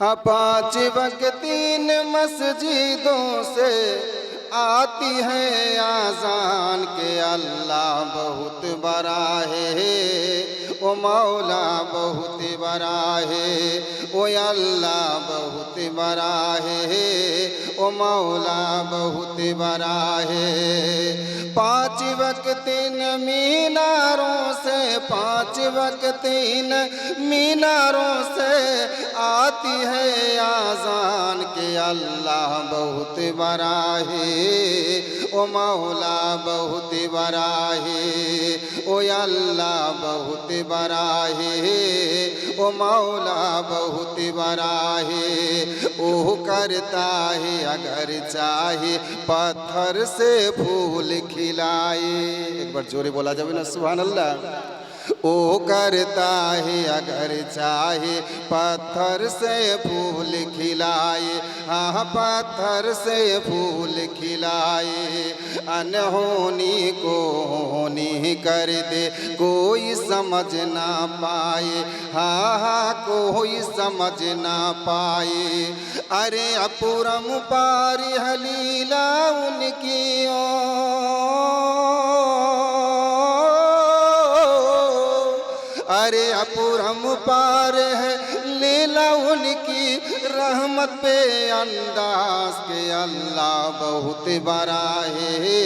हाँ पाँच वक्तीन मस्जिदों से आती है आजान के अल्लाह बहुत बड़ा है ओ मौला बहुत बड़ा है ओ अल्लाह बहुत बड़ा है ओ मौला बहुत बड़ा है पाँच वक्तीन मीनारों से, पाँच वक्तीन मीनारों से आती है आजान के अल्लाह बहुत बड़ा है ओ मौला बहुत बड़ा है ओ अल्लाह बहुत बड़ा है ओ मौला बहुत बड़ा है ओ करता है अगर चाहे, पत्थर से फूल खिलाए। एक बार जोरे बोला जाए ना सुबह अल्लाह। ओ करता है अगर चाहे, पत्थर से फूल खिलाए। हाँ पत्थर से फूल खिलाए। अनहोनी को होनी कर दे, कोई समझ ना पाए। हाँ हाँ कोई समझ ना पाए। अरे अपुरम पारी हलीला उनकी ओ पार है लीला उनकी रहमत पे अंदाज के अल्लाह बहुत बड़ा है।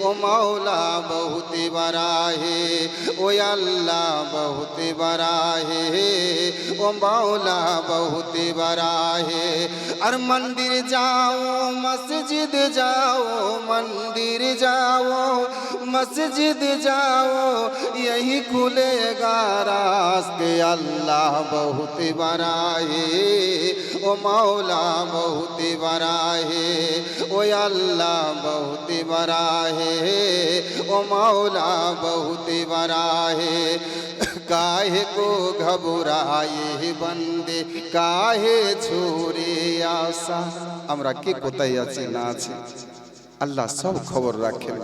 ओ मौला बहुत बड़ा है। ओ अल्लाह बहुत बड़ा है। ओ मौला बहुत बड़ा है। और मंदिर जाओ, मस्जिद जाओ, मंदिर जाओ, मस्जिद जाओ, यही खुलेगा रास्ते। अल्लाह बहुत बड़ा है ओ मौला बहुत बड़ा है ओ अल्लाह बहुत बड़ा है ओ मौला बहुत बड़ा है काहे को घबराए बंदे काहे छोरे आशा আমরা কে কোথায় আছি না আছি আল্লাহ সব খবর রাখেন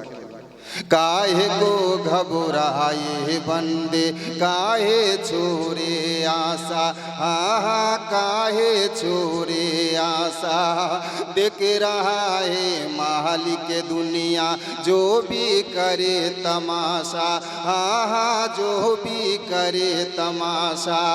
काहे को घबराए बंदे? काहे छोरे आशा? हा काहे छोरे आशा? देख रहा है मालिक दुनिया, जो भी करे तमाशा। हा हा जो भी करे तमाशा।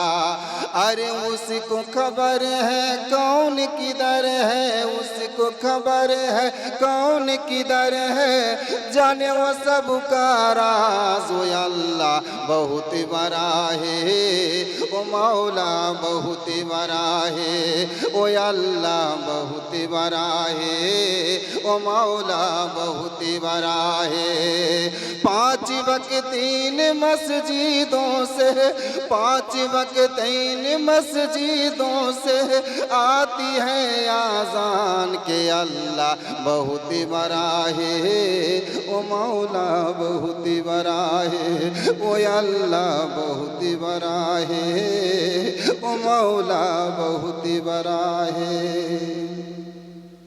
अरे उसको खबर है, कौन किधर है? उसको खबर है, कौन किधर है? जाने वो सब का राज अल्लाह बहुत बड़ा है। ओ मौला बहुत बड़ा है। ओ अल्लाह बहुत बड़ा है। ओ मौला बहुत बड़ा है। पाँच वक्तीन मस्जिदों से, पाँच वक्तीन मस्जिदों से आती है आजान के अल्लाह बहुत बड़ा है ओ मौला बहुत बड़ा है ओ अल्लाह बहुत बड़ा है ओ मौला बहुत बड़ा है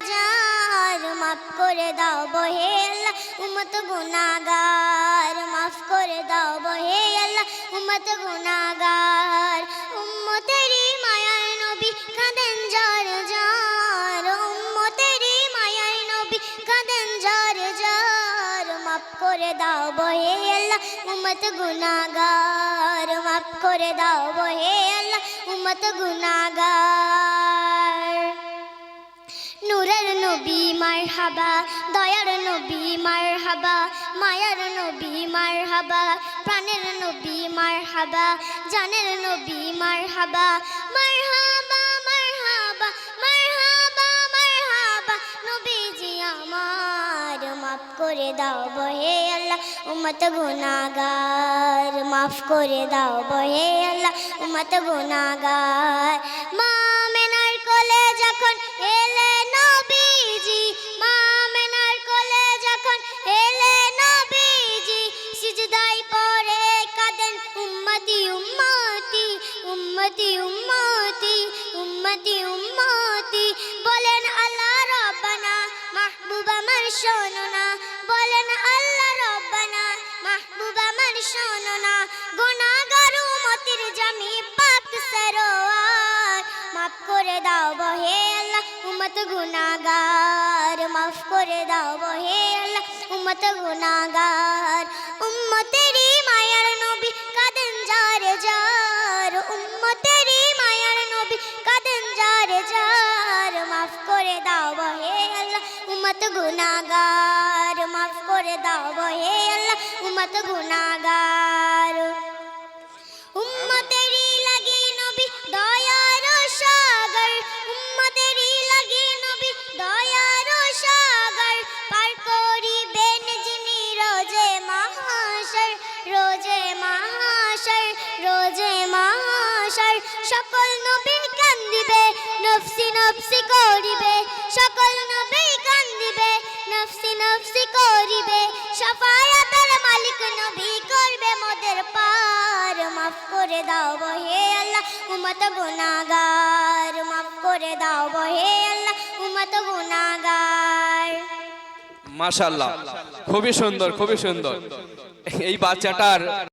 যার মাফ করে দাও বহে আল্লাহ উম্মত গুনাহগার মাফ করে দাও বহে আল্লাহ উম্মত যার যার মাফ করে দাও বহে আল্লাহ, উম্মত গুনাহগার। মাফ করে দাও বহে আল্লাহ, উম্মত গুনাহগার। নূরের নবী মার হাবা দয়ার নবী মার হাবা মায়ার নবী মার হাবা প্রাণের নবী মার হাবা জানের নবী মার হাবা মার হাবা দাও বহে আল্লাহ, উম্মত গুনাহগার। মাফ করে দাও বহে আল্লাহ, উম্মত গুনাহগার। মা মেনার কোলে যখন এলে নবীজি মা মেনার কোলে যখন এলে নবীজি সিজদাই পড়ে কাঁদেন, উম্মতি উম্মতি উম্মতি উম্মতি উম্মতি উম্মতি। বলেন, আল্লাহ রব্বানা মাহবুব আমার শোনো। আল্লাহ রব্বানা, মাহবুব আমার শোনো না গুনাহগার উম্মতির জামি পাক সরোয়ার। মাফ করে উম্মত গুনাগার মাফ করে দাও বহে আল্লাহ উম্মতেরই মায়ার নবী কাদেন যারে যার। গুনাগার, মাফ করে দাও বহে আল্লাহ, উম্মত গুনাগার। উম্মতেরই লাগি নবী দয়ার সাগর, উম্মতেরই লাগি নবী দয়ার সাগর। পার করিবেন যিনি রোজে মহাশর রোজে মহাশর রোজে মহাশর। সকল নবী কান্দিবে নফসি নফসি করিবে, সকল নবী নফসি নফসি করিবে, সফায়াতের মালিক নবী করবে মোদের পার। মাফ করে দাও বহে আল্লাহ উমত গুনাগার মাফ করে দাও বহে আল্লাহ উমত গুনাগার মাশাআল্লাহ, খুবই সুন্দর খুবই সুন্দর। এই বাচ্চাটার